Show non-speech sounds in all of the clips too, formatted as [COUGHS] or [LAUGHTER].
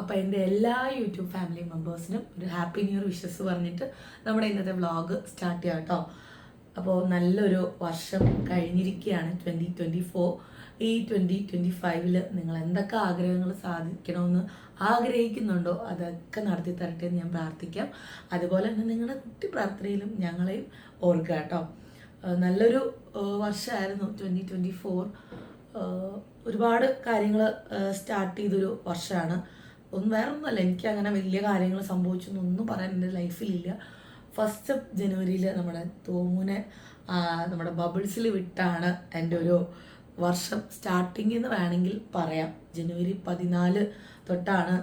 അപ്പോൾ എന്റെ എല്ലാ യൂട്യൂബ് ഫാമിലി മെമ്പേഴ്സിനും ഒരു ഹാപ്പി ന്യൂ ഇയർ വിഷസ് പറഞ്ഞിട്ട് നമ്മുടെ ഇന്നത്തെ വ്ളോഗ് സ്റ്റാർട്ട് ചെയ്യാം കേട്ടോ. അപ്പോൾ നല്ലൊരു വർഷം കഴിഞ്ഞിരിക്കുകയാണ് ട്വന്റി ട്വന്റി ഫോർ ഈ ട്വന്റി ട്വന്റി ഫൈവിൽ നിങ്ങൾ എന്തൊക്കെ ആഗ്രഹങ്ങൾ സാധിക്കണമെന്ന് ആഗ്രഹിക്കുന്നുണ്ടോ അതൊക്കെ നടത്തി തരട്ടെ എന്ന് ഞാൻ പ്രാർത്ഥിക്കാം. അതുപോലെ തന്നെ നിങ്ങളുടെ കുട്ടി പ്രാർത്ഥനയിലും ഞങ്ങളെയും ഓർക്കുക കേട്ടോ. നല്ലൊരു വർഷമായിരുന്നു ട്വന്റി ട്വന്റി ഫോർ ഒരുപാട് കാര്യങ്ങൾ സ്റ്റാർട്ട് ചെയ്തൊരു വർഷമാണ്. ഒന്നും വേറെ ഒന്നുമല്ല എനിക്ക് അങ്ങനെ വലിയ കാര്യങ്ങൾ സംഭവിച്ചൊന്നും പറയാൻ എന്റെ ലൈഫിലില്ല. ഫസ്റ്റ് ജനുവരിയിൽ നമ്മുടെ തോമുനെ നമ്മുടെ ബബിൾസിൽ വിട്ടാണ് എന്റെ ഒരു വർഷം സ്റ്റാർട്ടിങ് എന്ന് വേണമെങ്കിൽ പറയാം. ജനുവരി പതിനാല് തൊട്ടാണ്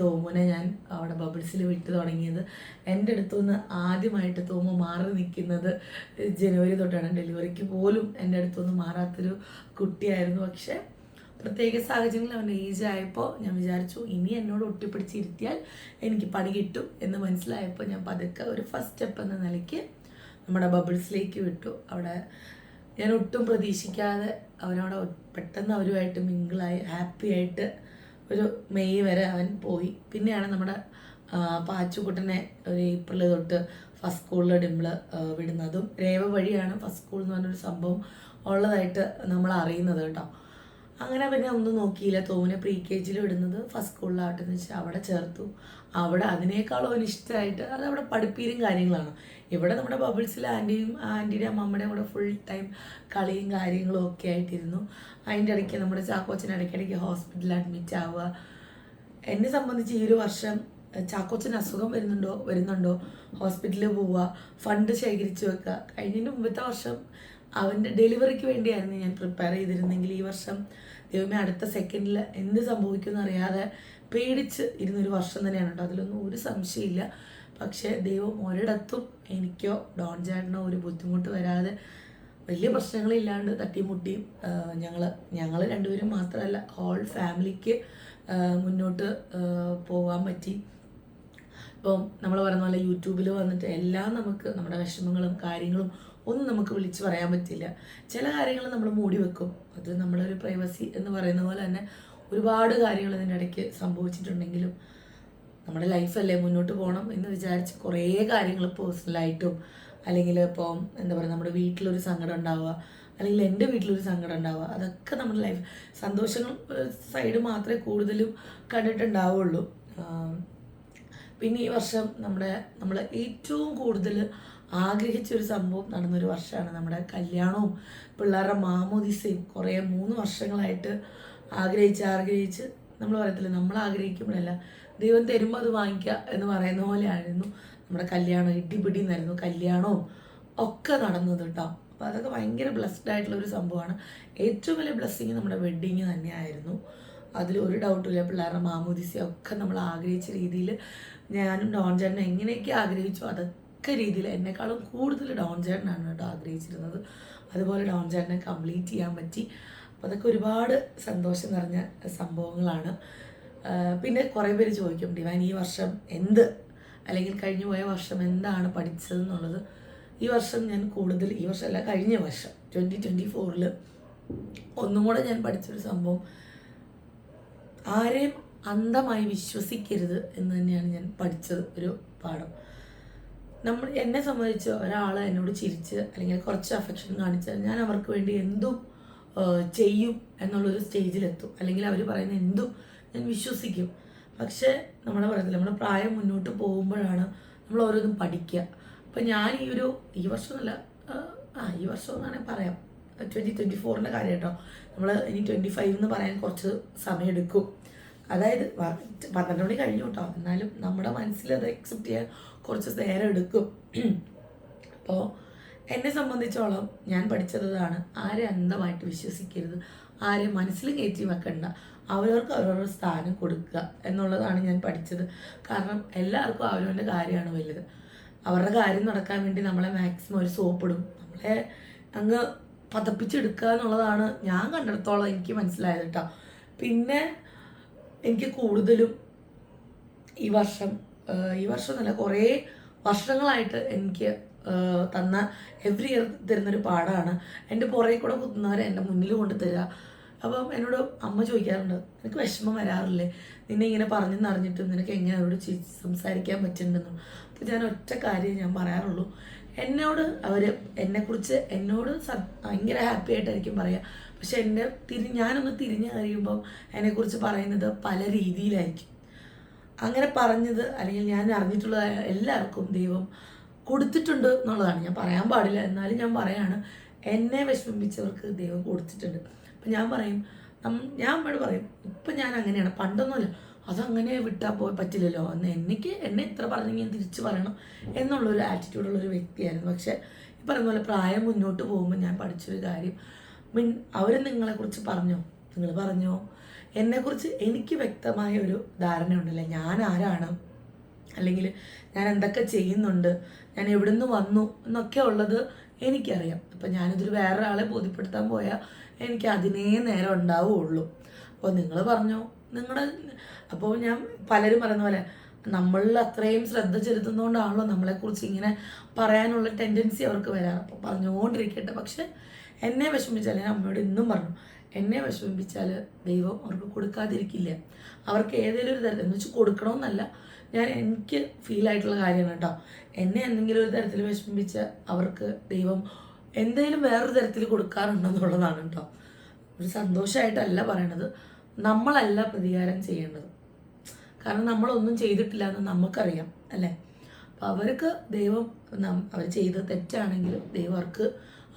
തോമുനെ ഞാൻ അവിടെ ബബിൾസിൽ വിട്ട് തുടങ്ങിയത്. എന്റെ അടുത്തുനിന്ന് ആദ്യമായിട്ട് തോമു മാറി നിൽക്കുന്നത് ജനുവരി തൊട്ടാണ്. ഡെലിവറിക്ക് പോലും എന്റെ അടുത്തുനിന്ന് മാറാത്തൊരു കുട്ടിയായിരുന്നു. പക്ഷേ പ്രത്യേക സാഹചര്യങ്ങളിൽ അവന്റെ ഏജ് ആയപ്പോൾ ഞാൻ വിചാരിച്ചു ഇനി എന്നോട് ഒട്ടിപ്പിടിച്ചിരുത്തിയാൽ എനിക്ക് പണി കിട്ടും എന്ന് മനസ്സിലായപ്പോൾ ഞാൻ പതുക്കെ ഒരു ഫസ്റ്റ് സ്റ്റെപ്പ് എന്ന നിലയ്ക്ക് നമ്മുടെ ബബിൾസിലേക്ക് വിട്ടു. അവിടെ ഞാൻ ഒട്ടും പ്രതീക്ഷിക്കാതെ അവനവിടെ പെട്ടെന്ന് അവരുമായിട്ട് മിങ്കിളായി ഹാപ്പി ആയിട്ട് ഒരു മെയ് വരെ അവൻ പോയി. പിന്നെയാണ് നമ്മുടെ പാച്ചുകുട്ടനെ ഒരു ഏപ്രിൽ തൊട്ട് ഫസ്റ്റ് സ്കൂളിൽ ഡിമ്പിൾ വിടുന്നതും. രേവ വഴിയാണ് ഫസ്റ്റ് സ്കൂൾ എന്ന് പറഞ്ഞൊരു സംഭവം ഉള്ളതായിട്ട് നമ്മൾ അറിയുന്നത് കേട്ടോ. അങ്ങനെ പിന്നെ ഒന്നും നോക്കിയില്ല. തോനെ പ്രീ കെ ജിയിൽ വിടുന്നത് ഫസ്റ്റ് സ്കൂളിലാവട്ടെ എന്ന് വെച്ചാൽ അവിടെ ചേർത്തു. അവിടെ അതിനേക്കാളും അവന് ഇഷ്ടമായിട്ട് അത് അവിടെ പഠിപ്പീരും കാര്യങ്ങളാണ്. ഇവിടെ നമ്മുടെ ബബിൾസിൽ ആന്റിയും ആന്റിയുടെ അമ്മമ്മയുടെയും കൂടെ ഫുൾ ടൈം കളിയും കാര്യങ്ങളും ഒക്കെ ആയിട്ടിരുന്നു. അതിന്റെ ഇടയ്ക്ക് നമ്മുടെ ചാക്കോച്ചൻ ഇടയ്ക്കിടയ്ക്ക് ഹോസ്പിറ്റലിൽ അഡ്മിറ്റ് ആവുക. എന്നെ സംബന്ധിച്ച് ഈ ഒരു വർഷം ചാക്കോച്ചൻ അസുഖം വരുന്നുണ്ടോ വരുന്നുണ്ടോ? ഹോസ്പിറ്റലിൽ പോവുക ഫണ്ട് ശേഖരിച്ച് വെക്കുക. കഴിഞ്ഞതിന്റെ മുമ്പത്തെ വർഷം അവന്റെ ഡെലിവറിക്ക് വേണ്ടിയായിരുന്നു ഞാൻ പ്രിപ്പയർ ചെയ്തിരുന്നെങ്കിൽ ഈ വർഷം ദൈവമേ അടുത്ത സെക്കൻഡിൽ എന്ത് സംഭവിക്കുമെന്ന് അറിയാതെ പേടിച്ച് ഇരുന്നൊരു വർഷം തന്നെയാണ് കേട്ടോ. അതിലൊന്നും ഒരു സംശയമില്ല പക്ഷേ ദൈവം ഒരിടത്തും എനിക്കോ ഡോൺ ചേട്ടനോ ഒരു ബുദ്ധിമുട്ട് വരാതെ വലിയ പ്രശ്നങ്ങളില്ലാണ്ട് തട്ടിമുട്ടിയും ഞങ്ങൾ ഞങ്ങൾ രണ്ടുപേരും മാത്രമല്ല ഹോൾ ഫാമിലിക്ക് മുന്നോട്ട് പോകാൻ പറ്റി. ഇപ്പം നമ്മൾ പറഞ്ഞ പോലെ യൂട്യൂബിൽ വന്നിട്ട് എല്ലാം നമുക്ക് നമ്മുടെ വിഷമങ്ങളും കാര്യങ്ങളും ഒന്നും നമുക്ക് വിളിച്ചു പറയാൻ പറ്റില്ല. ചില കാര്യങ്ങൾ നമ്മൾ മൂടി വെക്കും. അത് നമ്മളൊരു പ്രൈവസി എന്ന് പറയുന്ന പോലെ തന്നെ ഒരുപാട് കാര്യങ്ങൾ ഇതിന്റെ ഇടയ്ക്ക് സംഭവിച്ചിട്ടുണ്ടെങ്കിലും നമ്മുടെ ലൈഫല്ലേ മുന്നോട്ട് പോകണം എന്ന് വിചാരിച്ച് കുറേ കാര്യങ്ങൾ പേഴ്സണലായിട്ടും അല്ലെങ്കിൽ ഇപ്പോൾ എന്താ പറയുക നമ്മുടെ വീട്ടിലൊരു സങ്കടം ഉണ്ടാവുക അല്ലെങ്കിൽ എന്റെ വീട്ടിലൊരു സങ്കടം ഉണ്ടാവുക അതൊക്കെ നമ്മുടെ ലൈഫ് സന്തോഷങ്ങൾ സൈഡ് മാത്രമേ കൂടുതലും കണ്ടിട്ടുണ്ടാവുള്ളൂ. പിന്നെ ഈ വർഷം നമ്മുടെ നമ്മൾ ഏറ്റവും കൂടുതൽ ആഗ്രഹിച്ച ഒരു സംഭവം നടന്നൊരു വർഷമാണ് നമ്മുടെ കല്യാണവും പിള്ളേരുടെ മാമോദിസയും. കുറേ മൂന്ന് വർഷങ്ങളായിട്ട് ആഗ്രഹിച്ച് ആഗ്രഹിച്ച് നമ്മൾ പറയത്തില്ല നമ്മൾ ആഗ്രഹിക്കുമ്പോഴല്ല ദൈവം തരുമ്പോൾ അത് വാങ്ങിക്കുക എന്ന് പറയുന്ന പോലെയായിരുന്നു നമ്മുടെ കല്യാണം ഇടിപിടി എന്നായിരുന്നു കല്യാണവും ഒക്കെ നടന്നത് കേട്ടോ. അപ്പോൾ അതൊക്കെ ഭയങ്കര ബ്ലെസ്ഡ് ആയിട്ടുള്ള ഒരു സംഭവമാണ്. ഏറ്റവും വലിയ ബ്ലെസ്സിങ് നമ്മുടെ വെഡ്ഡിങ് തന്നെയായിരുന്നു. അതിൽ ഒരു ഡൗട്ടില്ല പിള്ളേരുടെ മാമോദിസയൊക്കെ നമ്മൾ ആഗ്രഹിച്ച രീതിയിൽ ഞാനും ഡോൺ ചേട്ടനും എങ്ങനെയൊക്കെ ആഗ്രഹിച്ചു അതൊക്കെ രീതിയിൽ എന്നെക്കാളും കൂടുതൽ ഡോൺ ചേട്ടനാണ് കേട്ടോ ആഗ്രഹിച്ചിരുന്നത്. അതുപോലെ ഡോൺ ചേട്ടനെ കംപ്ലീറ്റ് ചെയ്യാൻ പറ്റി. അപ്പോൾ അതൊക്കെ ഒരുപാട് സന്തോഷം നിറഞ്ഞ സംഭവങ്ങളാണ്. പിന്നെ കുറേ പേര് ചോദിക്കും ഡിവൈൻ ഈ വർഷം എന്ത്? അല്ലെങ്കിൽ കഴിഞ്ഞു പോയ വർഷം എന്താണ് പഠിച്ചതെന്നുള്ളത് ഈ വർഷം ഞാൻ കൂടുതൽ ഈ വർഷമല്ല കഴിഞ്ഞ വർഷം ട്വന്റി ട്വന്റി ഫോറിൽ ഒന്നും കൂടെ ഞാൻ പഠിച്ചൊരു സംഭവം. ആരെയും അന്ധമായി വിശ്വസിക്കരുത് എന്ന് തന്നെയാണ് ഞാൻ പഠിച്ചത് ഒരു പാഠം. നമ്മൾ എന്നെ സംബന്ധിച്ച് ഒരാൾ എന്നോട് ചിരിച്ച് അല്ലെങ്കിൽ കുറച്ച് അഫെക്ഷൻ കാണിച്ചാൽ ഞാൻ അവർക്ക് വേണ്ടി എന്തും ചെയ്യും എന്നുള്ളൊരു സ്റ്റേജിലെത്തും അല്ലെങ്കിൽ അവർ പറയുന്ന എന്തും ഞാൻ വിശ്വസിക്കും. പക്ഷേ നമ്മളെ പറയത്തില്ല നമ്മുടെ പ്രായം മുന്നോട്ട് പോകുമ്പോഴാണ് നമ്മൾ ഓരോന്നും പഠിക്കുക. അപ്പം ഞാൻ ഈ ഒരു ഈ വർഷം ആ, ഈ വർഷം എന്നാണെങ്കിൽ പറയാം ട്വന്റി ട്വന്റി ഫോറിന്റെ കാര്യം കേട്ടോ. നമ്മൾ ഇനി ട്വന്റി ഫൈവ് എന്ന് പറയാൻ കുറച്ച് സമയമെടുക്കും. അതായത് പന്ത്രണ്ട് മണി കഴിഞ്ഞു കേട്ടോ എന്നാലും നമ്മുടെ മനസ്സിൽ അത് അക്സെപ്റ്റ് ചെയ്യാൻ കുറച്ച് നേരം എടുക്കും. അപ്പോൾ എന്നെ സംബന്ധിച്ചോളം ഞാൻ പഠിച്ചതാണ് ആരെ അന്ധമായിട്ട് വിശ്വസിക്കരുത്. ആരെ മനസ്സിൽ കയറ്റി വെക്കണ്ട അവരവർക്ക് അവരവരുടെ സ്ഥാനം കൊടുക്കുക എന്നുള്ളതാണ് ഞാൻ പഠിച്ചത്. കാരണം എല്ലാവർക്കും അവരവരുടെ കാര്യമാണ് വലുത്. അവരുടെ കാര്യം നടക്കാൻ വേണ്ടി നമ്മളെ മാക്സിമം ഒരു സോപ്പിടും. നമ്മളെ അങ്ങ് പതപ്പിച്ചെടുക്കുക എന്നുള്ളതാണ് ഞാൻ കണ്ടിടത്തോളം എനിക്ക് മനസ്സിലായത് കേട്ടോ പിന്നെ എനിക്ക് കൂടുതലും ഈ വർഷം ഈ വർഷം എന്നല്ല കുറേ വർഷങ്ങളായിട്ട് എനിക്ക് തന്ന എവറി ഇയർ തരുന്നൊരു പാടാണ്. എന്റെ പുറകെ കൂടെ കുത്തുന്നവരെ എന്റെ മുന്നിൽ കൊണ്ട് തരിക അപ്പം എന്നോട് അമ്മ ചോദിക്കാറുണ്ട് നിനക്ക് വിഷമം വരാറില്ലേ? നിന്നെ ഇങ്ങനെ പറഞ്ഞു അറിഞ്ഞിട്ടും നിനക്ക് എങ്ങനെ അവരോട് സംസാരിക്കാൻ പറ്റുന്നുണ്ടെന്നും? അപ്പോൾ ഞാൻ ഒറ്റ കാര്യം ഞാൻ പറയാറുള്ളൂ. എന്നോട് അവർ എന്നെക്കുറിച്ച് എന്നോട് ഭയങ്കര ഹാപ്പി ആയിട്ടായിരിക്കും പറയുക പക്ഷെ എന്റെ തിരി ഞാനൊന്ന് തിരിഞ്ഞു കഴിയുമ്പോൾ എന്നെക്കുറിച്ച് പറയുന്നത് പല രീതിയിലായിരിക്കും. അങ്ങനെ പറഞ്ഞത് അല്ലെങ്കിൽ ഞാൻ അറിഞ്ഞിട്ടുള്ള എല്ലാവർക്കും ദൈവം കൊടുത്തിട്ടുണ്ട് എന്നുള്ളതാണ്. ഞാൻ പറയാൻ പാടില്ല. എന്നാലും ഞാൻ പറയാണ് എന്നെ വിഷമിപ്പിച്ചവർക്ക് ദൈവം കൊടുത്തിട്ടുണ്ട്. അപ്പം ഞാൻ പറയും ഞാൻ ഇവിടെ പറയും ഇപ്പം ഞാൻ അങ്ങനെയാണ്. പണ്ടൊന്നുമല്ല അതങ്ങനെ വിട്ടാൽ പോയി പറ്റില്ലല്ലോ. എന്ന് എനിക്ക് എന്നെ ഇത്ര പറഞ്ഞെങ്കിൽ ഞാൻ തിരിച്ച് പറയണം എന്നുള്ളൊരു ആറ്റിറ്റ്യൂഡുള്ളൊരു വ്യക്തിയായിരുന്നു. പക്ഷേ ഈ പറഞ്ഞ പോലെ പ്രായം മുന്നോട്ട് പോകുമ്പോൾ ഞാൻ പഠിച്ചൊരു കാര്യം മീൻ അവർ നിങ്ങളെക്കുറിച്ച് പറഞ്ഞോ? നിങ്ങൾ പറഞ്ഞോ? എന്നെക്കുറിച്ച് എനിക്ക് വ്യക്തമായ ഒരു ധാരണ ഉണ്ടല്ലേ ഞാൻ ആരാണ്? അല്ലെങ്കിൽ ഞാൻ എന്തൊക്കെ ചെയ്യുന്നുണ്ട്? ഞാൻ എവിടെ നിന്ന് വന്നു? എന്നൊക്കെ ഉള്ളത് എനിക്കറിയാം. അപ്പം ഞാനിതൊരു വേറൊരാളെ ബോധ്യപ്പെടുത്താൻ പോയാൽ എനിക്ക് അതിനേ നേരം ഉണ്ടാവുള്ളൂ. അപ്പോൾ നിങ്ങൾ പറഞ്ഞോ? നിങ്ങളുടെ അപ്പോൾ ഞാൻ പലരും പറയുന്ന പോലെ നമ്മളിൽ അത്രയും ശ്രദ്ധ ചെലുത്തുന്നതുകൊണ്ടാണല്ലോ നമ്മളെക്കുറിച്ച് ഇങ്ങനെ പറയാനുള്ള ടെൻഡൻസി അവർക്ക് വരാറ് അപ്പോൾ പറഞ്ഞുകൊണ്ടിരിക്കട്ടെ പക്ഷെ എന്നെ വിഷമിച്ചാൽ ഞാൻ അമ്മയോട് ഇന്നും പറഞ്ഞു എന്നെ വിഷമിപ്പിച്ചാൽ ദൈവം അവർക്ക് കൊടുക്കാതിരിക്കില്ല. അവർക്ക് ഏതെങ്കിലും ഒരു തരത്തിൽ എന്ന് വെച്ചാൽ കൊടുക്കണമെന്നല്ല. ഞാൻ എനിക്ക് ഫീൽ ആയിട്ടുള്ള കാര്യമാണ് കേട്ടോ. എന്നെ എന്തെങ്കിലും ഒരു തരത്തിൽ വിഷമിപ്പിച്ച അവർക്ക് ദൈവം എന്തെങ്കിലും വേറൊരു തരത്തിൽ കൊടുക്കാറുണ്ടെന്നുള്ളതാണ് കേട്ടോ. ഒരു സന്തോഷമായിട്ടല്ല പറയണത്. നമ്മളല്ല പ്രതികാരം ചെയ്യേണ്ടത്. കാരണം നമ്മളൊന്നും ചെയ്തിട്ടില്ല എന്ന് നമുക്കറിയാം അല്ലേ? അപ്പം അവർക്ക് ദൈവം അവർ ചെയ്ത തെറ്റാണെങ്കിലും ദൈവം അവർക്ക്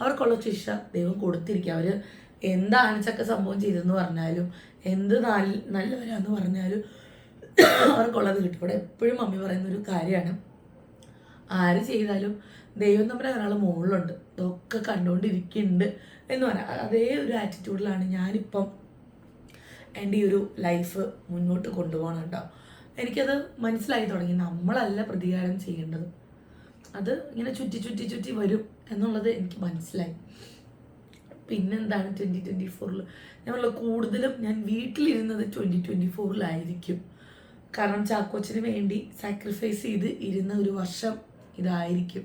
അവർക്കുള്ള ശിക്ഷ ദൈവം കൊടുത്തിരിക്കുക അവർ എന്താണിച്ചൊക്കെ സംഭവം ചെയ്തെന്ന് പറഞ്ഞാലും എന്ത് നല്ല നല്ലവരാന്ന് പറഞ്ഞാലും അവർക്കുള്ളത് കിട്ടും. ഇവിടെ എപ്പോഴും മമ്മി പറയുന്ന ഒരു കാര്യമാണ്. ആര് ചെയ്താലും ദൈവം നമ്മുടെ ഒരാൾ മുകളിലുണ്ട്. ഇതൊക്കെ കണ്ടുകൊണ്ടിരിക്കുന്നുണ്ട് എന്ന് പറയാം അതേ ഒരു ആറ്റിറ്റ്യൂഡിലാണ് ഞാനിപ്പം എന്റെ ഈ ഒരു ലൈഫ് മുന്നോട്ട് കൊണ്ടുപോകണുണ്ടോ. എനിക്കത് മനസ്സിലായി തുടങ്ങി. നമ്മളല്ല പ്രതികാരം ചെയ്യേണ്ടത്. അത് ഇങ്ങനെ ചുറ്റി ചുറ്റി ചുറ്റി വരും. എന്നുള്ളത് എനിക്ക് മനസ്സിലായി. പിന്നെന്താണ് ട്വന്റി ട്വന്റി ഫോറിൽ ഞങ്ങൾ കൂടുതലും ഞാൻ വീട്ടിലിരുന്നത് ട്വന്റി ട്വന്റി ഫോറിലായിരിക്കും കാരണം ചാക്കോച്ചിന് വേണ്ടി സാക്രിഫൈസ് ചെയ്ത് ഇരുന്ന ഒരു വർഷം ഇതായിരിക്കും.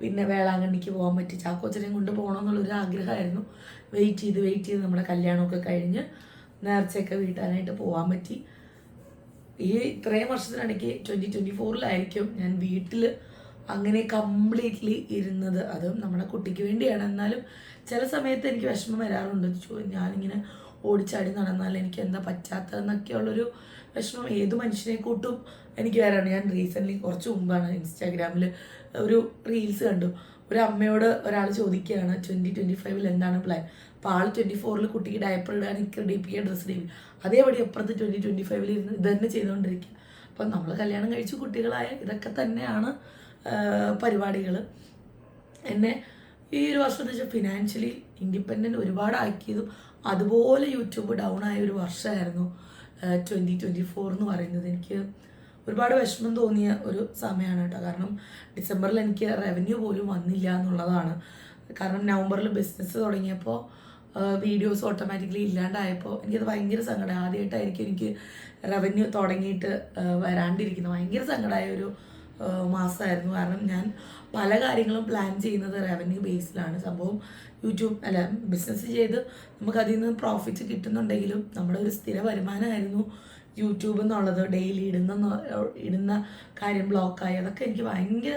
പിന്നെ വേളാങ്കണ്ണിക്ക് പോകാൻ പറ്റി. ചാക്കോച്ചനെയും കൊണ്ട് പോകണമെന്നുള്ളൊരു ആഗ്രഹമായിരുന്നു. വെയിറ്റ് ചെയ്ത് വെയിറ്റ് ചെയ്ത് നമ്മുടെ കല്യാണമൊക്കെ കഴിഞ്ഞ് നേർച്ചയൊക്കെ വീട്ടാനായിട്ട് പോകാൻ പറ്റി. ഈ ഇത്രയും വർഷത്തിനിടയ്ക്ക് ട്വന്റി ട്വന്റി ഫോറിലായിരിക്കും ഞാൻ വീട്ടിൽ അങ്ങനെ കംപ്ലീറ്റ്ലി ഇരുന്നത് അതും നമ്മുടെ കുട്ടിക്ക് വേണ്ടിയാണ്. എന്നാലും ചില സമയത്ത് എനിക്ക് വിഷമം വരാറുണ്ട്. ഞാനിങ്ങനെ ഓടിച്ചാടി നടന്നാൽ എനിക്ക് എന്താ പറ്റാത്തതെന്നൊക്കെയുള്ളൊരു വിഷമം ഏത് മനുഷ്യനെ കൂട്ടും എനിക്ക് വരാറുണ്ട്. ഞാൻ റീസെന്റ്ലി കുറച്ച് മുമ്പാണ് ഇൻസ്റ്റാഗ്രാമിൽ ഒരു റീൽസ് കണ്ടു. ഒരു അമ്മയോട് ഒരാൾ ചോദിക്കുകയാണ് ട്വന്റി ട്വന്റി ഫൈവിൽ എന്താണ് പ്ലാൻ അപ്പോൾ ആൾ ട്വന്റി ഫോറിൽ കുട്ടിക്ക് ഡയപ്പർ ഇടാൻ എനിക്ക് ഡിപ്പിക്കാൻ ഡ്രസ്സ് ഡി അതേപടി അപ്പുറത്ത് ട്വന്റി ട്വന്റി ഫൈവിൽ ഇരുന്ന് ഇത് തന്നെ ചെയ്തുകൊണ്ടിരിക്കുക അപ്പം നമ്മൾ കല്യാണം കഴിച്ച് കുട്ടികളായ ഇതൊക്കെ തന്നെയാണ് പരിപാടികൾ എന്നെ ഈ ഒരു വർഷം എന്ന് വെച്ചാൽ ഫിനാൻഷ്യലി ഇൻഡിപെൻഡന്റ് ഒരുപാടാക്കിയതും അതുപോലെ യൂട്യൂബ് ഡൗൺ ആയ ഒരു വർഷമായിരുന്നു ട്വന്റി ട്വന്റി ഫോർ എന്ന് പറയുന്നത്. എനിക്ക് ഒരുപാട് വിഷമം തോന്നിയ ഒരു സമയമാണ് കേട്ടോ. കാരണം ഡിസംബറിൽ എനിക്ക് റവന്യൂ പോലും വന്നില്ല എന്നുള്ളതാണ്. കാരണം നവംബറിൽ ബിസിനസ് തുടങ്ങിയപ്പോൾ വീഡിയോസ് ഓട്ടോമാറ്റിക്കലി ഇല്ലാണ്ടായപ്പോൾ എനിക്കത് ഭയങ്കര സങ്കടം. ആദ്യമായിട്ടായിരിക്കും എനിക്ക് റവന്യൂ തുടങ്ങിയിട്ട് വരാണ്ടിരിക്കുന്നത്. ഭയങ്കര സങ്കടമായ ഒരു മാസമായിരുന്നു. കാരണം ഞാൻ പല കാര്യങ്ങളും പ്ലാൻ ചെയ്യുന്നത് റവന്യൂ ബേസിലാണ് സംഭവം യൂട്യൂബ് അല്ല ബിസിനസ് ചെയ്ത് നമുക്ക് അതിൽ നിന്ന് പ്രോഫിറ്റ് കിട്ടുന്നുണ്ടെങ്കിലും നമ്മുടെ ഒരു സ്ഥിര വരുമാനമായിരുന്നു യൂട്യൂബ് എന്നുള്ളത്. ഡെയിലി ഇടുന്ന ഇടുന്ന കാര്യം ബ്ലോക്കായി അതൊക്കെ എനിക്ക് ഭയങ്കര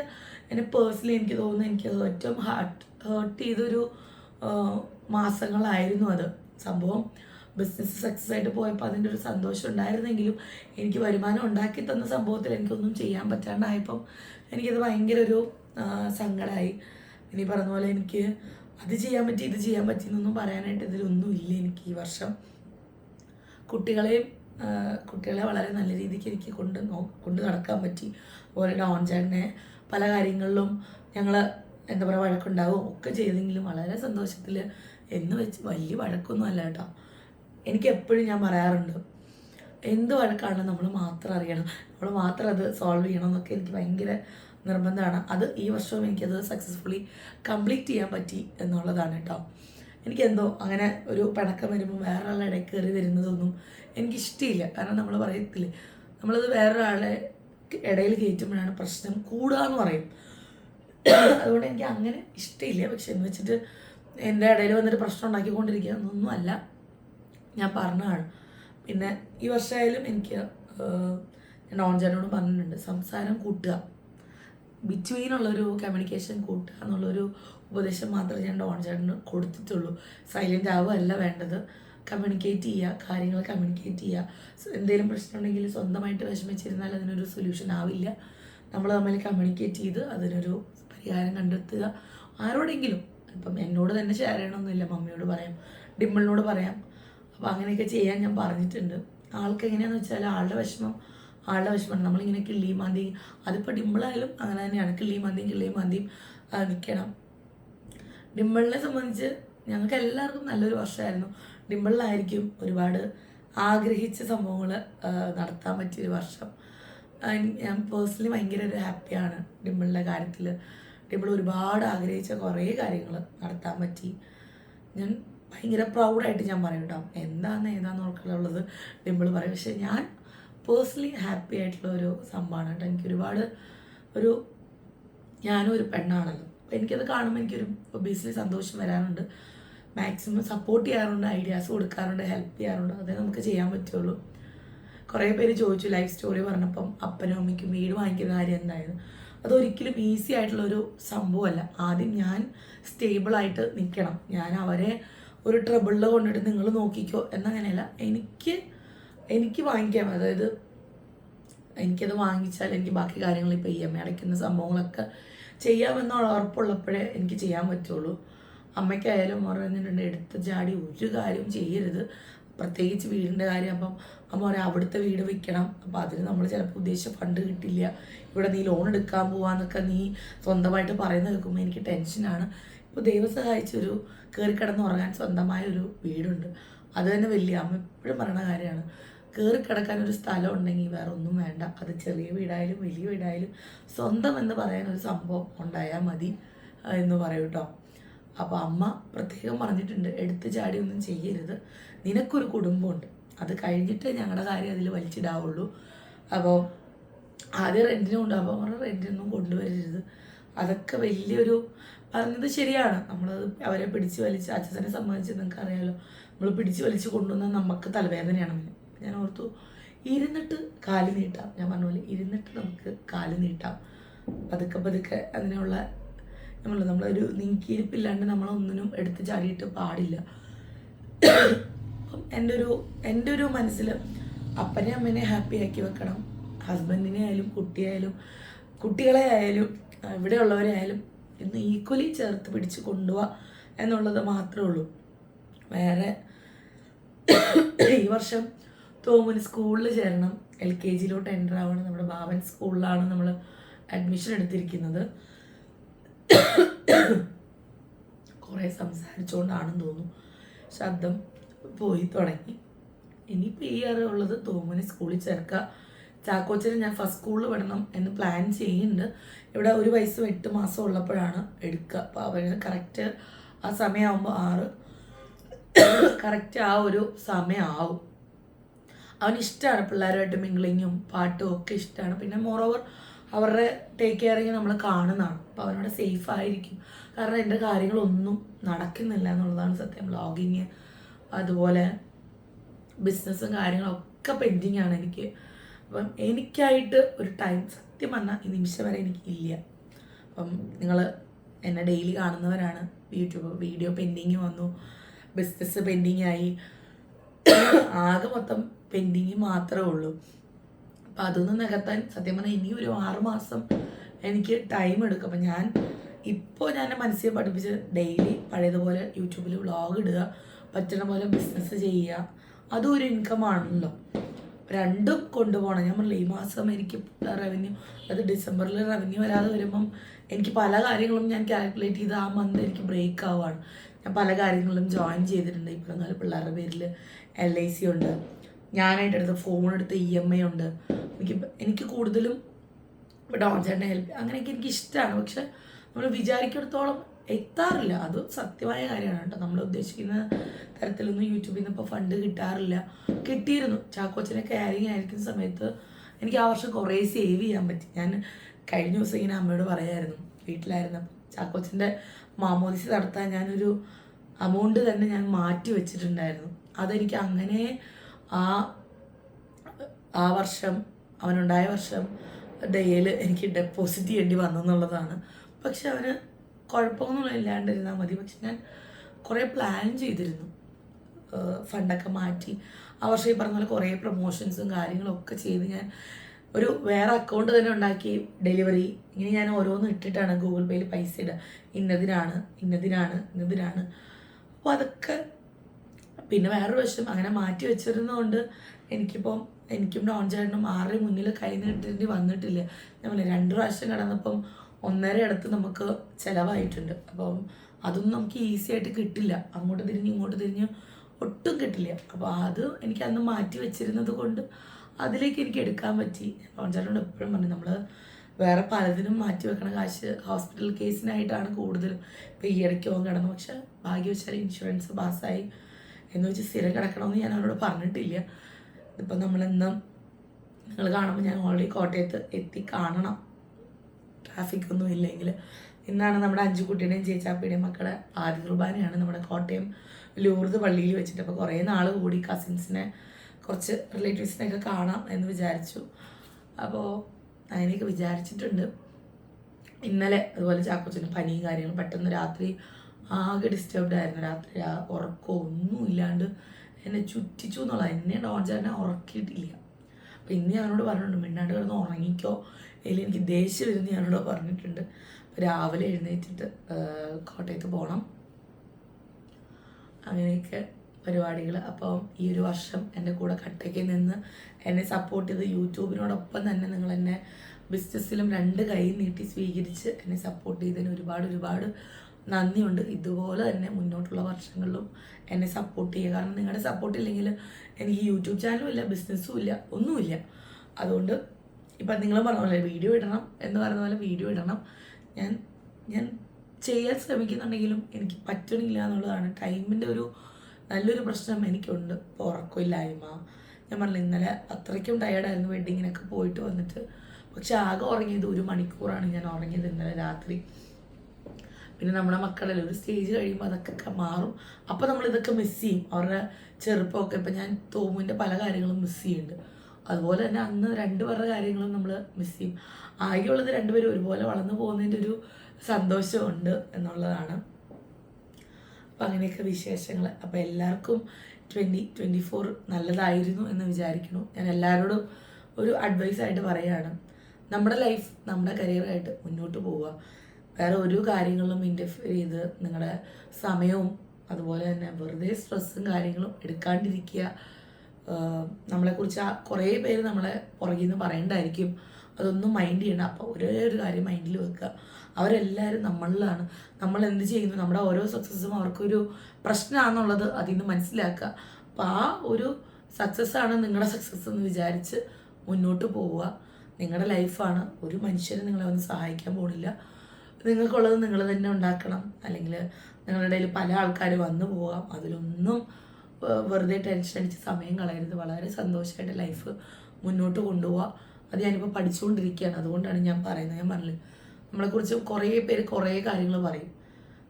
എന്നെ പേഴ്സണലി എനിക്ക് തോന്നുന്നു എനിക്ക് ഏറ്റവും ഹാർട്ട് ഹേർട്ട് ചെയ്തൊരു മാസങ്ങളായിരുന്നു അത്. സംഭവം ബിസിനസ് സക്സസ് ആയിട്ട് പോയപ്പോൾ അതിന്റെ ഒരു സന്തോഷം ഉണ്ടായിരുന്നെങ്കിലും എനിക്ക് വരുമാനം ഉണ്ടാക്കി തന്ന സംഭവത്തിൽ എനിക്കൊന്നും ചെയ്യാൻ പറ്റാണ്ടായപ്പം എനിക്കത് ഭയങ്കര ഒരു സങ്കടമായി ഇനി പറഞ്ഞ പോലെ എനിക്ക് അത് ചെയ്യാൻ പറ്റി ഇത് ചെയ്യാൻ പറ്റി എന്നൊന്നും പറയാനായിട്ട് ഇതിലൊന്നും ഇല്ല എനിക്ക് ഈ വർഷം. കുട്ടികളെയും കുട്ടികളെ വളരെ നല്ല രീതിക്ക് എനിക്ക് കൊണ്ട് കൊണ്ട് നടക്കാൻ പറ്റി. അതുപോലെ ഡോൺ ചേട്ടനെ പല കാര്യങ്ങളിലും ഞങ്ങൾ എന്താ പറയുക വഴക്കുണ്ടാവും ഒക്കെ ചെയ്തെങ്കിലും വളരെ സന്തോഷത്തിൽ എന്ന് വെച്ച് വലിയ വഴക്കൊന്നും അല്ല കേട്ടോ. എനിക്ക് എപ്പോഴും ഞാൻ പറയാറുണ്ട്. എന്ത് വഴക്കാണ് നമ്മൾ മാത്രം അറിയണം. നമ്മൾ മാത്രം അത് സോൾവ് ചെയ്യണം എന്നൊക്കെ എനിക്ക് ഭയങ്കര നിർബന്ധമാണ്. അത് ഈ വർഷവും എനിക്കത് സക്സസ്ഫുള്ളി കംപ്ലീറ്റ് ചെയ്യാൻ പറ്റി എന്നുള്ളതാണ് കേട്ടോ. എനിക്കെന്തോ അങ്ങനെ ഒരു പിണക്കം വരുമ്പോൾ വേറൊരാളെ ഇടയിൽ കയറി വരുന്നതൊന്നും എനിക്കിഷ്ടമില്ല കാരണം നമ്മൾ പറയത്തില്ലേ നമ്മളത് വേറൊരാളെ ഇടയിൽ കയറ്റുമ്പോഴാണ് പ്രശ്നം കൂടുക എന്ന് പറയും. അതുകൊണ്ട് എനിക്ക് അങ്ങനെ ഇഷ്ടമില്ല പക്ഷെ എന്ന് വെച്ചിട്ട് എന്റെ ഇടയിൽ വന്നിട്ട് പ്രശ്നം ഉണ്ടാക്കിക്കൊണ്ടിരിക്കുക എന്നൊന്നും അല്ല. ഞാൻ പറഞ്ഞതാണ്. പിന്നെ ഈ വർഷമായാലും എനിക്ക് ഞാൻ ഓൺചാനോട് പറഞ്ഞിട്ടുണ്ട് സംസാരം കൂട്ടുക. ബിറ്റ്വീൻ ഉള്ളൊരു കമ്മ്യൂണിക്കേഷൻ കൂട്ടുക എന്നുള്ളൊരു ഉപദേശം മാത്രമേ ഞാൻ ഡോൺ ചേട്ടന് കൊടുത്തിട്ടുള്ളൂ. സൈലന്റ് ആവുകയല്ല വേണ്ടത്. കമ്മ്യൂണിക്കേറ്റ് ചെയ്യുക കാര്യങ്ങൾ കമ്മ്യൂണിക്കേറ്റ് ചെയ്യുക. എന്തെങ്കിലും പ്രശ്നം ഉണ്ടെങ്കിൽ സ്വന്തമായിട്ട് വിഷമിച്ചിരുന്നാൽ അതിനൊരു സൊല്യൂഷൻ ആവില്ല. നമ്മൾ തമ്മിൽ കമ്മ്യൂണിക്കേറ്റ് ചെയ്ത് അതിനൊരു പരിഹാരം കണ്ടെത്തുക. ആരോടെങ്കിലും ഇപ്പം എന്നോട് തന്നെ ഷെയർ ചെയ്യണമെന്നില്ല മമ്മിയോട് പറയാം ഡിമ്പിളിനോട് പറയാം. അപ്പോൾ അങ്ങനെയൊക്കെ ചെയ്യാൻ ഞാൻ പറഞ്ഞിട്ടുണ്ട്. ആൾക്ക് എങ്ങനെയാണെന്ന് വെച്ചാൽ ആളുടെ വിഷമം ആളുടെ വിഷമമാണ് നമ്മളിങ്ങനെ കിള്ളിയും മാന്തിയും അതിപ്പോൾ ഡിമ്പിളായാലും അങ്ങനെ തന്നെയാണ്. കിള്ളിയും മാന്തിയും കിള്ളിയും മാന്തിയും നിൽക്കണം ഡിമ്പിളിനെ സംബന്ധിച്ച് ഞങ്ങൾക്ക് എല്ലാവർക്കും നല്ലൊരു വർഷമായിരുന്നു. ഡിമ്പിളിലായിരിക്കും ഒരുപാട് ആഗ്രഹിച്ച സംഭവങ്ങൾ നടത്താൻ പറ്റിയൊരു വർഷം. ഞാൻ പേഴ്സണലി ഭയങ്കര ഒരു ഹാപ്പിയാണ് ഡിമ്പിളിന്റെ കാര്യത്തിൽ ഡിമ്പിൾ ഒരുപാട് ആഗ്രഹിച്ച കുറേ കാര്യങ്ങൾ നടത്താൻ പറ്റി. ഞാൻ ഭയങ്കര പ്രൗഡായിട്ട് ഞാൻ പറയും കേട്ടോ എന്താന്ന് ഏതാന്ന് ഉള്ളത് ഡിമ്പിൾ പറയും. പക്ഷെ ഞാൻ പേഴ്സണലി ഹാപ്പി ആയിട്ടുള്ള ഒരു സംഭവമാണ് കേട്ടോ എനിക്ക് ഒരുപാട് ഒരു ഞാനും ഒരു പെണ്ണാണല്ലോ. അപ്പോൾ എനിക്കത് കാണുമ്പോൾ എനിക്കൊരു ഒബിയസ്ലി സന്തോഷം വരാറുണ്ട്. മാക്സിമം സപ്പോർട്ട് ചെയ്യാറുണ്ട് ഐഡിയാസ് കൊടുക്കാറുണ്ട് ഹെൽപ്പ് ചെയ്യാറുണ്ട്. അതേ നമുക്ക് ചെയ്യാൻ പറ്റുള്ളൂ. കുറേ പേര് ചോദിച്ചു ലൈഫ് സ്റ്റോറി പറഞ്ഞപ്പം അപ്പനും അമ്മയ്ക്കും വീട് വാങ്ങിക്കുന്ന കാര്യം എന്തായിരുന്നു. അതൊരിക്കലും ഈസി ആയിട്ടുള്ളൊരു സംഭവമല്ല. ആദ്യം ഞാൻ സ്റ്റേബിളായിട്ട് നിൽക്കണം ഞാൻ അവരെ ഒരു ട്രബിളിൽ കൊണ്ടിട്ട് നിങ്ങൾ നോക്കിക്കോ. എന്നങ്ങനെയല്ല. എനിക്ക് എനിക്ക് വാങ്ങിക്കാം അതായത് എനിക്കത് വാങ്ങിച്ചാൽ എനിക്ക് ബാക്കി കാര്യങ്ങൾ ഇപ്പോൾ ഇ എം ഐ അടയ്ക്കുന്ന സംഭവങ്ങളൊക്കെ ചെയ്യാമെന്നുള്ള ഉറപ്പുള്ളപ്പോഴേ എനിക്ക് ചെയ്യാൻ പറ്റുള്ളൂ. അമ്മയ്ക്കായാലും പറഞ്ഞിട്ടുണ്ട് എടുത്ത് ചാടി ഒരു കാര്യവും ചെയ്യരുത്. പ്രത്യേകിച്ച് വീടിന്റെ കാര്യം അപ്പം അമ്മ പറയാം അവിടുത്തെ വീട് വയ്ക്കണം അപ്പം അതിന് നമ്മൾ ചിലപ്പോൾ ഉദ്ദേശിച്ച ഫണ്ട് കിട്ടില്ല. ഇവിടെ നീ ലോൺ എടുക്കാൻ പോവാന്നൊക്കെ നീ സ്വന്തമായിട്ട് പറയുന്ന കേൾക്കുമ്പോൾ എനിക്ക് ടെൻഷനാണ് ഇപ്പോൾ ദൈവം സഹായിച്ചൊരു കയറി കിടന്ന് ഉറങ്ങാൻ സ്വന്തമായ ഒരു വീടുണ്ട്. അത് തന്നെ വലിയ അമ്മ എപ്പോഴും പറയുന്ന കാര്യമാണ്. കയറി കിടക്കാൻ ഒരു സ്ഥലം ഉണ്ടെങ്കിൽ വേറെ ഒന്നും വേണ്ട. അത് ചെറിയ വീടായാലും വലിയ വീടായാലും സ്വന്തം എന്ന് പറയാൻ ഒരു സംഭവം ഉണ്ടായാൽ മതി എന്ന് പറയും കേട്ടോ അപ്പോൾ അമ്മ പ്രത്യേകം പറഞ്ഞിട്ടുണ്ട് എടുത്തു ചാടി ഒന്നും ചെയ്യരുത്. നിനക്കൊരു കുടുംബമുണ്ട്. അത് കഴിഞ്ഞിട്ട് ഞങ്ങളുടെ കാര്യം അതിൽ വലിച്ചിടാവുള്ളൂ. അപ്പോൾ ആദ്യം റെന്റിന് ഉണ്ടാവും പറഞ്ഞ റെന്റിനൊന്നും കൊണ്ടുവരരുത്. അതൊക്കെ വലിയൊരു പറഞ്ഞത് ശരിയാണ്. നമ്മൾ അവരെ പിടിച്ച് വലിച്ച് അച്ഛനെ സംബന്ധിച്ച് നിങ്ങൾക്ക് അറിയാലോ. നമ്മൾ പിടിച്ച് വലിച്ച് കൊണ്ടുവന്നാൽ നമുക്ക് തലവേദനയാണ് ഞാൻ ഓർത്തു ഇരുന്നിട്ട് കാൽ നീട്ടാം. ഞാൻ പറഞ്ഞ പോലെ ഇരുന്നിട്ട് നമുക്ക് കാൽ നീട്ടാം. പതുക്കെ പതുക്കെ അതിനുള്ള നമ്മൾ നമ്മളൊരു നീക്കിയിരിപ്പില്ലാണ്ട് നമ്മളൊന്നിനും എടുത്ത് ചാടിയിട്ട് പാടില്ല. എന്റെ ഒരു എന്റെ ഒരു മനസ്സിൽ അപ്പനെ അമ്മേനെ ഹാപ്പി ആക്കി വെക്കണം. ഹസ്ബൻഡിനെ ആയാലും കുട്ടിയായാലും കുട്ടികളെ ആയാലും ഇവിടെയുള്ളവരെ ആയാലും ഇന്ന് ഈക്വലി ചേർത്ത് പിടിച്ച് കൊണ്ടുപോവാ എന്നുള്ളത് മാത്രമേ ഉള്ളൂ. വേറെ ഈ വർഷം തോമുന് സ്കൂളിൽ ചേരണം. എൽ കെ ജിയിലോട്ട് എന്റർ ആവണം. നമ്മുടെ ബാബൻ സ്കൂളിലാണ് നമ്മൾ അഡ്മിഷൻ എടുത്തിരിക്കുന്നത്. കുറേ സംസാരിച്ചുകൊണ്ടാണെന്ന് തോന്നുന്നു. ശബ്ദം പോയി തുടങ്ങി. ഇനിയിപ്പോൾ ഈ അറിവുള്ളത് തോമനെ സ്കൂളിൽ ചേർക്കുക ചാക്കോച്ചനെ ഞാൻ ഫസ്റ്റ് സ്കൂളിൽ വിടണം എന്ന് പ്ലാൻ ചെയ്യുന്നുണ്ട്. ഇവിടെ ഒരു വയസ്സും എട്ട് മാസം ഉള്ളപ്പോഴാണ് എടുക്കുക. അപ്പോൾ അവന് കറക്റ്റ് ആ സമയമാകുമ്പോൾ ആറ് കറക്റ്റ് ആ ഒരു സമയമാവും അവന് ഇഷ്ടമാണ് പിള്ളേരുമായിട്ട് മിംഗ്ലിങ്ങും പാട്ടും ഒക്കെ ഇഷ്ടമാണ് പിന്നെ മോറോവർ അവരുടെ ടേക്ക് കെയറിങ് നമ്മൾ കാണുന്നതാണ്. അപ്പോൾ അവനോട് സേഫ് ആയിരിക്കും. കാരണം എന്റെ കാര്യങ്ങളൊന്നും നടക്കുന്നില്ല എന്നുള്ളതാണ് സത്യം. വ്ളോഗിങ് അതുപോലെ ബിസിനസ്സും കാര്യങ്ങളൊക്കെ പെൻഡിങ് ആണ് എനിക്ക്. അപ്പം എനിക്കായിട്ട് ഒരു ടൈം സത്യം പറഞ്ഞാൽ ഈ നിമിഷം വരെ എനിക്കില്ല അപ്പം നിങ്ങൾ എന്നെ ഡെയിലി കാണുന്നവരാണ്. യൂട്യൂബ് വീഡിയോ പെൻഡിങ് വന്നു. ബിസിനസ് പെൻഡിങ് ആയി. ആകെ മൊത്തം പെൻഡിങ് മാത്രമേ ഉള്ളൂ. അപ്പം അതൊന്ന് നികത്താൻ സത്യം പറഞ്ഞാൽ ഇനി ഒരു ആറുമാസം എനിക്ക് ടൈം എടുക്കും. അപ്പം ഞാൻ ഇപ്പോൾ ഞാൻ മനസ്സിൽ പഠിപ്പിച്ച് ഡെയിലി പഴയതുപോലെ യൂട്യൂബിൽ വ്ളോഗ് ഇടുക പറ്റണ പോലെ ബിസിനസ് ചെയ്യുക. അതും ഒരു ഇൻകം ആണല്ലോ. രണ്ടും കൊണ്ടുപോകണം. ഞാൻ പറഞ്ഞില്ല ഈ മാസം എനിക്ക് റവന്യൂ അത് ഡിസംബറിൽ റവന്യൂ വരാതെ വരുമ്പം എനിക്ക് പല കാര്യങ്ങളും ഞാൻ കാൽക്കുലേറ്റ് ചെയ്ത് ആ മന്ത് എനിക്ക് ബ്രേക്ക് ആവുകയാണ് ഞാൻ പല കാര്യങ്ങളിലും ജോയിൻ ചെയ്തിട്ടുണ്ട്. ഇപ്പോൾ നാല് പിള്ളേരുടെ പേരിൽ എൽ ഐ സി ഉണ്ട്. ഞാനായിട്ട് എടുത്ത ഫോൺ എടുത്ത ഇ എം ഐ ഉണ്ട്. എനിക്ക് എനിക്ക് കൂടുതലും ഇപ്പോൾ ഡോൺ ചേട്ടനെ ഹെൽപ്പ് അങ്ങനെയൊക്കെ എനിക്ക് ഇഷ്ടമാണ് പക്ഷെ നമ്മൾ വിചാരിക്കുന്നിടത്തോളം എത്താറില്ല. അത് സത്യമായ കാര്യമാണ് കേട്ടോ. നമ്മൾ ഉദ്ദേശിക്കുന്ന തരത്തിലൊന്നും യൂട്യൂബിൽ നിന്ന് ഇപ്പോൾ ഫണ്ട് കിട്ടാറില്ല. കിട്ടിയിരുന്നു. ചാക്കോച്ചനെ കയറിങ് ആയിരിക്കുന്ന സമയത്ത് എനിക്ക് ആ വർഷം കുറേ സേവ് ചെയ്യാൻ പറ്റി. ഞാൻ കഴിഞ്ഞ ദിവസം ഇങ്ങനെ അമ്മയോട് പറയായിരുന്നു. വീട്ടിലായിരുന്നു ചാക്കോച്ചന്റെ മാമോദിസ നടത്താൻ ഞാനൊരു അമൗണ്ട് തന്നെ ഞാൻ മാറ്റി വെച്ചിട്ടുണ്ടായിരുന്നു. അതെനിക്ക് അങ്ങനെ ആ ആ വർഷം അവനുണ്ടായ വർഷം ഡേയിൽ എനിക്ക് ഡെപ്പോസിറ്റ് ചെയ്യേണ്ടി വന്നെന്നുള്ളതാണ് പക്ഷെ അവന് കുഴപ്പമൊന്നും ഇല്ലാണ്ടിരുന്നാൽ മതി. പക്ഷെ ഞാൻ കുറേ പ്ലാൻ ചെയ്തിരുന്നു. ഫണ്ടൊക്കെ മാറ്റി. ആ വർഷം ഈ പറഞ്ഞ പോലെ കുറേ പ്രൊമോഷൻസും കാര്യങ്ങളും ഒക്കെ ചെയ്ത് ഞാൻ ഒരു വേറെ അക്കൗണ്ട് തന്നെ ഉണ്ടാക്കി. ഡെലിവറി ഇങ്ങനെ ഞാൻ ഓരോന്ന് ഇട്ടിട്ടാണ് ഗൂഗിൾ പേയിൽ പൈസ ഇടുക. ഇന്നതിനാണ് ഇന്നതിനാണ് ഇന്നതിനാണ്. അപ്പോൾ അതൊക്കെ പിന്നെ വേറൊരു വശം അങ്ങനെ മാറ്റി വെച്ചിരുന്നതുകൊണ്ട് എനിക്കിപ്പം എനിക്കും ഡോൺ ചേട്ടനും ആരുടെ മുന്നിൽ കൈ നീട്ടേണ്ടി വന്നിട്ടില്ല. ഞാൻ പറഞ്ഞു രണ്ട് പ്രാവശ്യം കടന്നപ്പം ഒന്നര അടുത്ത് നമുക്ക് ചിലവായിട്ടുണ്ട്. അപ്പം അതൊന്നും നമുക്ക് ഈസി ആയിട്ട് കിട്ടില്ല. അങ്ങോട്ട് തിരിഞ്ഞ് ഇങ്ങോട്ട് തിരിഞ്ഞ് ഒട്ടും കിട്ടില്ല. അപ്പോൾ അത് എനിക്ക് അന്ന് മാറ്റി വെച്ചിരുന്നത് കൊണ്ട് അതിലേക്ക് എനിക്ക് എടുക്കാൻ പറ്റി. ഡോൺ ചേട്ടനോട് എപ്പോഴും പറഞ്ഞു നമ്മൾ വേറെ പലതിനും മാറ്റി വെക്കണ കാശ് ഹോസ്പിറ്റൽ കേസിനായിട്ടാണ് കൂടുതലും. ഇപ്പോൾ ഈ ഇടയ്ക്ക് കിടന്നു. പക്ഷെ ഭാഗ്യവശാൽ ഇൻഷുറൻസ് പാസ്സായി എന്ന് വെച്ച് സ്ഥിരം കിടക്കണമെന്ന് ഞാൻ അവരോട് പറഞ്ഞിട്ടില്ല. ഇപ്പം നമ്മളെന്നും നിങ്ങൾ കാണുമ്പോൾ ഞാൻ ഓൾറെഡി കോട്ടയത്ത് എത്തി കാണണം. ട്രാഫിക് ഒന്നും ഇല്ലെങ്കിൽ ഇന്നാണ് നമ്മുടെ അഞ്ചുകുട്ടിയുടെയും ചേച്ചാപ്പിയുടെയും മക്കളെ ആദ്യ കുർബാനയാണ് നമ്മുടെ കോട്ടയം ലൂർദ് പള്ളിയിൽ വെച്ചിട്ട്. അപ്പോൾ കുറേ നാൾ കൂടി കസിൻസിനെ കുറച്ച് റിലേറ്റീവ്സിനെയൊക്കെ കാണാം എന്ന് വിചാരിച്ചു. അപ്പോൾ അങ്ങനെയൊക്കെ വിചാരിച്ചിട്ടുണ്ട്. ഇന്നലെ അതുപോലെ ചാക്കോച്ചന് പനിയും കാര്യങ്ങളും പെട്ടെന്ന് രാത്രി ആകെ ഡിസ്റ്റർബ്ഡ് ആയിരുന്നു. രാത്രി ഉറക്കമോ ഒന്നും ഇല്ലാണ്ട് എന്നെ ചുറ്റിച്ചു എന്നുള്ളത്. എന്നെ ഡോൺ ചേട്ടനെ ഉറക്കിയിട്ടില്ല. അപ്പം ഇന്ന് ഞാനോട് പറഞ്ഞിട്ടുണ്ട് മിണ്ടാണ്ട് കിടന്ന് ഉറങ്ങിക്കോ. അല്ലെങ്കിൽ എനിക്ക് ദേഷ്യം വരുന്ന ഞാനോട് പറഞ്ഞിട്ടുണ്ട്. രാവിലെ എഴുന്നേറ്റിട്ട് കോട്ടയത്ത് പോകണം അങ്ങനെയൊക്കെ പരിപാടികൾ അപ്പം ഈ ഒരു വർഷം എന്റെ കൂടെ കട്ടയ്ക്ക് നിന്ന് എന്നെ സപ്പോർട്ട് ചെയ്ത് യൂട്യൂബിനോടൊപ്പം തന്നെ നിങ്ങൾ എന്നെ ബിസിനസ്സിലും രണ്ട് കൈ നീട്ടി സ്വീകരിച്ച് എന്നെ സപ്പോർട്ട് ചെയ്തതിന് ഒരുപാട് ഒരുപാട് നന്ദിയുണ്ട്. ഇതുപോലെ തന്നെ മുന്നോട്ടുള്ള വർഷങ്ങളിലും എന്നെ സപ്പോർട്ട് ചെയ്യുക. കാരണം നിങ്ങളുടെ സപ്പോർട്ട് ഇല്ലെങ്കിൽ എനിക്ക് യൂട്യൂബ് ചാനലും ഇല്ല ബിസിനസ്സും ഇല്ല ഒന്നുമില്ല. അതുകൊണ്ട് ഇപ്പം നിങ്ങൾ പറഞ്ഞ പോലെ വീഡിയോ ഇടണം എന്ന് പറയുന്ന പോലെ വീഡിയോ ഇടണം. ഞാൻ ഞാൻ ചെയ്യാൻ ശ്രമിക്കുന്നുണ്ടെങ്കിലും എനിക്ക് പറ്റണില്ല എന്നുള്ളതാണ്. ടൈമിന്റെ ഒരു നല്ലൊരു പ്രശ്നം എനിക്കുണ്ട്. ഇപ്പോൾ ഉറക്കമില്ലായ്മ. ഞാൻ പറഞ്ഞില്ല ഇന്നലെ അത്രയ്ക്കും ടയേർഡായിരുന്നു വെഡിങ്ങിനൊക്കെ പോയിട്ട് വന്നിട്ട്. പക്ഷെ ആകെ ഉറങ്ങിയത് ഒരു മണിക്കൂറാണ് ഞാൻ ഉറങ്ങിയത് ഇന്നലെ രാത്രി. പിന്നെ നമ്മുടെ മക്കളല്ലേ ഒരു സ്റ്റേജ് കഴിയുമ്പോൾ അതൊക്കെ മാറും. അപ്പോൾ നമ്മൾ ഇതൊക്കെ മിസ് ചെയ്യും. അവരുടെ ചെറുപ്പമൊക്കെ ഇപ്പം ഞാൻ തോമുവിന്റെ പല കാര്യങ്ങളും മിസ് ചെയ്യുന്നുണ്ട്. അതുപോലെ തന്നെ അന്ന് രണ്ടുപേരുടെ കാര്യങ്ങളും നമ്മൾ മിസ് ചെയ്യും. ആകെയുള്ളത് രണ്ടുപേരും ഒരുപോലെ വളർന്നു പോകുന്നതിന്റെ ഒരു സന്തോഷമുണ്ട് എന്നുള്ളതാണ്. അപ്പം അങ്ങനെയൊക്കെ വിശേഷങ്ങൾ അപ്പോൾ എല്ലാവർക്കും ട്വന്റി ട്വന്റി ഫോർ നല്ലതായിരുന്നു എന്ന് വിചാരിക്കുന്നു. ഞാൻ എല്ലാവരോടും ഒരു അഡ്വൈസായിട്ട് പറയുകയാണ് നമ്മുടെ ലൈഫ് നമ്മുടെ കരിയറായിട്ട് മുന്നോട്ട് പോവുക. വേറെ ഒരു കാര്യങ്ങളിലും ഇന്റർഫിയർ ചെയ്ത് നിങ്ങളുടെ സമയവും അതുപോലെ തന്നെ വെറുതെ സ്ട്രെസ്സും കാര്യങ്ങളും എടുക്കാണ്ടിരിക്കുക. നമ്മളെക്കുറിച്ച് കുറേ പേര് നമ്മളെ പുറകിൽ നിന്ന് പറയണ്ടായിരിക്കും. അതൊന്നും മൈൻഡ് ചെയ്യണം അപ്പോൾ ഒരേ ഒരു കാര്യം മൈൻഡിൽ വെക്കുക അവരെല്ലാവരും നമ്മളിലാണ്. നമ്മൾ എന്ത് ചെയ്യുന്നു? നമ്മുടെ ഓരോ സക്സസ്സും അവർക്കൊരു പ്രശ്നമാണെന്നുള്ളത് അതിൽ നിന്ന് മനസ്സിലാക്കുക അപ്പോൾ ആ ഒരു സക്സസ് ആണ് നിങ്ങളുടെ സക്സസ് എന്ന് വിചാരിച്ച് മുന്നോട്ട് പോവുക. നിങ്ങളുടെ ലൈഫാണ് ഒരു മനുഷ്യനും നിങ്ങളെ ഒന്ന് സഹായിക്കാൻ പോണില്ല. നിങ്ങൾക്കുള്ളത് നിങ്ങൾ തന്നെ ഉണ്ടാക്കണം. അല്ലെങ്കിൽ നിങ്ങളുടെ ഇടയിൽ പല ആൾക്കാർ വന്നു പോകാം. അതിലൊന്നും വെറുതെ ടെൻഷൻ അടിച്ച് സമയം കളയരുത്. വളരെ സന്തോഷമായിട്ട് ലൈഫ് മുന്നോട്ട് കൊണ്ടുപോവുക അത് ഞാനിപ്പോൾ പഠിച്ചുകൊണ്ടിരിക്കുകയാണ് അതുകൊണ്ടാണ് ഞാൻ പറയുന്നത്. ഞാൻ പറഞ്ഞത് നമ്മളെക്കുറിച്ച് കുറേ പേര് കുറേ കാര്യങ്ങൾ പറയും.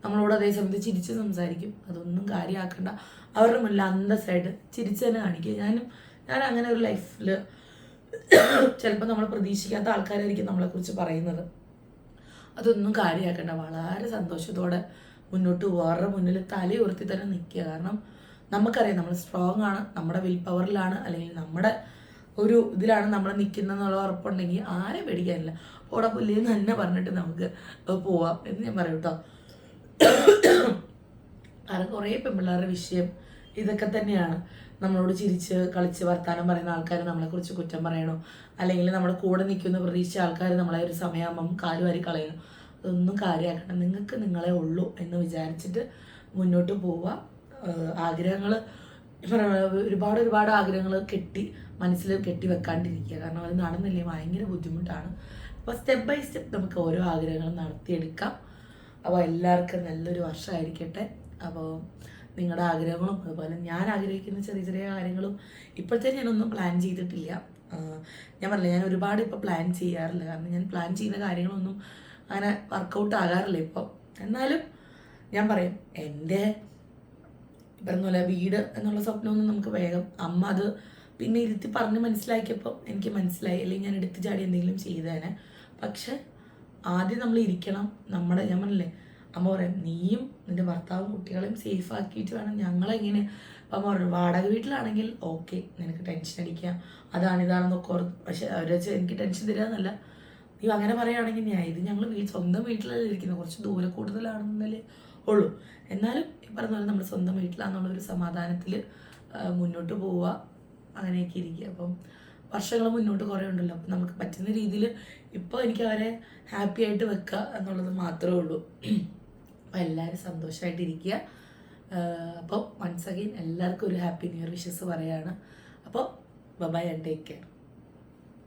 നമ്മളോട് അതേ സമയത്ത് ചിരിച്ച് സംസാരിക്കും. അതൊന്നും കാര്യമാക്കണ്ട അവരുടെ മുന്നിൽ അന്തസ്സായിട്ട് ചിരിച്ച് തന്നെ കാണിക്കുക. ഞാനും ഞാൻ അങ്ങനെ ഒരു ലൈഫിൽ [COUGHS] ചിലപ്പോൾ നമ്മൾ പ്രതീക്ഷിക്കാത്ത ആൾക്കാരായിരിക്കും നമ്മളെക്കുറിച്ച് പറയുന്നത്. അതൊന്നും കാര്യമാക്കണ്ട വളരെ സന്തോഷത്തോടെ മുന്നോട്ട് വേറെ മുന്നിൽ തലയുയർത്തി തന്നെ നിൽക്കുക. കാരണം നമുക്കറിയാം നമ്മൾ സ്ട്രോങ് ആണ് നമ്മുടെ വിൽ പവറിലാണ് അല്ലെങ്കിൽ നമ്മുടെ ഒരു ഇതിലാണ് നമ്മൾ നിൽക്കുന്നതെന്നുള്ള ഉറപ്പുണ്ടെങ്കിൽ ആരെ പേടിക്കാനില്ല. ഓടെ പുല്ലിന്ന് തന്നെ പറഞ്ഞിട്ട് നമുക്ക് പോവാം എന്ന് ഞാൻ പറയും കേട്ടോ കാരണം കുറേ പെൺപിള്ളേരുടെ വിഷയം ഇതൊക്കെ തന്നെയാണ്. നമ്മളോട് ചിരിച്ച് കളിച്ച് വർത്താനം പറയുന്ന ആൾക്കാർ നമ്മളെക്കുറിച്ച് കുറ്റം പറയണോ? അല്ലെങ്കിൽ നമ്മുടെ കൂടെ നിൽക്കുന്ന പ്രതീക്ഷിച്ച ആൾക്കാർ നമ്മളെ ഒരു സമയമാകുമ്പം കാലുവാരി കളയണം? അതൊന്നും കാര്യമാക്കണം നിങ്ങൾക്ക് നിങ്ങളെ ഉള്ളൂ എന്ന് വിചാരിച്ചിട്ട് മുന്നോട്ട് പോവുക ആഗ്രഹങ്ങൾ ഒരുപാട് ഒരുപാട് ആഗ്രഹങ്ങൾ കെട്ടി മനസ്സിൽ കെട്ടി വെക്കാണ്ടിരിക്കുക. കാരണം അത് നടന്നില്ലേ? ഭയങ്കര ബുദ്ധിമുട്ടാണ്. അപ്പോൾ സ്റ്റെപ്പ് ബൈ സ്റ്റെപ്പ് നമുക്ക് ഓരോ ആഗ്രഹങ്ങളും നടത്തിയെടുക്കാം. അപ്പോൾ എല്ലാവർക്കും നല്ലൊരു വർഷമായിരിക്കട്ടെ. അപ്പോൾ നിങ്ങളുടെ ആഗ്രഹങ്ങളും അതുപോലെ ഞാൻ ആഗ്രഹിക്കുന്ന ചെറിയ ചെറിയ കാര്യങ്ങളും ഇപ്പോഴത്തെ ഞാനൊന്നും പ്ലാൻ ചെയ്തിട്ടില്ല. ഞാൻ പറഞ്ഞില്ല ഞാൻ ഒരുപാട് ഇപ്പോൾ പ്ലാൻ ചെയ്യാറില്ല. കാരണം ഞാൻ പ്ലാൻ ചെയ്യുന്ന കാര്യങ്ങളൊന്നും അങ്ങനെ വർക്കൗട്ട് ആകാറില്ല ഇപ്പോൾ എന്നാലും ഞാൻ പറയും എന്റെ പറഞ്ഞ വീട് എന്നുള്ള സ്വപ്നമൊന്നും നമുക്ക് വേഗം അമ്മ അത് പിന്നെ ഇരുത്തി പറഞ്ഞ് മനസ്സിലാക്കിയപ്പോൾ എനിക്ക് മനസ്സിലായി. അല്ലെങ്കിൽ ഞാൻ എടുത്തു ചാടി എന്തെങ്കിലും ചെയ്തേനെ. പക്ഷെ ആദ്യം നമ്മൾ ഇരിക്കണം. നമ്മുടെ ഞാൻ പറഞ്ഞില്ലേ അമ്മ പറയാം നീയും നിന്റെ ഭർത്താവും കുട്ടികളെയും സേഫ് ആക്കിയിട്ട് വേണം. ഞങ്ങളെങ്ങനെ അപ്പം അമ്മ പറഞ്ഞു വാടക വീട്ടിലാണെങ്കിൽ ഓക്കെ നിനക്ക് ടെൻഷൻ അടിക്കാം. അതാണ് ഇതാണെന്നൊക്കെ ഓർത്ത് പക്ഷെ വെച്ച് എനിക്ക് ടെൻഷൻ തരാന്നല്ല നീ അങ്ങനെ പറയുകയാണെങ്കിൽ ഞാൻ ഇത് ഞങ്ങൾ വീ സ്വന്തം വീട്ടിലല്ലേ ഇരിക്കുന്നത് കുറച്ച് ദൂരെ കൂടുതലാണെന്നല്ലേ ഉള്ളൂ. എന്നാലും പറഞ്ഞ പോലെ നമ്മൾ സ്വന്തം വീട്ടിലാണെന്നുള്ളൊരു സമാധാനത്തിൽ മുന്നോട്ട് പോവുക. അങ്ങനെയൊക്കെ ഇരിക്കുക. അപ്പം വർഷങ്ങൾ മുന്നോട്ട് കുറേ ഉണ്ടല്ലോ. അപ്പം നമുക്ക് പറ്റുന്ന രീതിയിൽ ഇപ്പോൾ എനിക്ക് അവരെ ഹാപ്പി ആയിട്ട് വെക്കുക എന്നുള്ളത് മാത്രമേ ഉള്ളൂ. അപ്പം എല്ലാവരും സന്തോഷമായിട്ടിരിക്കുക അപ്പോൾ വൺസ് അഗെയിൻ എല്ലാവർക്കും ഒരു ഹാപ്പി ന്യൂ ഇയർ വിഷസ് പറയുകയാണ് അപ്പോൾ ബബായ് ആൻഡ് ടേക്ക് കെയർ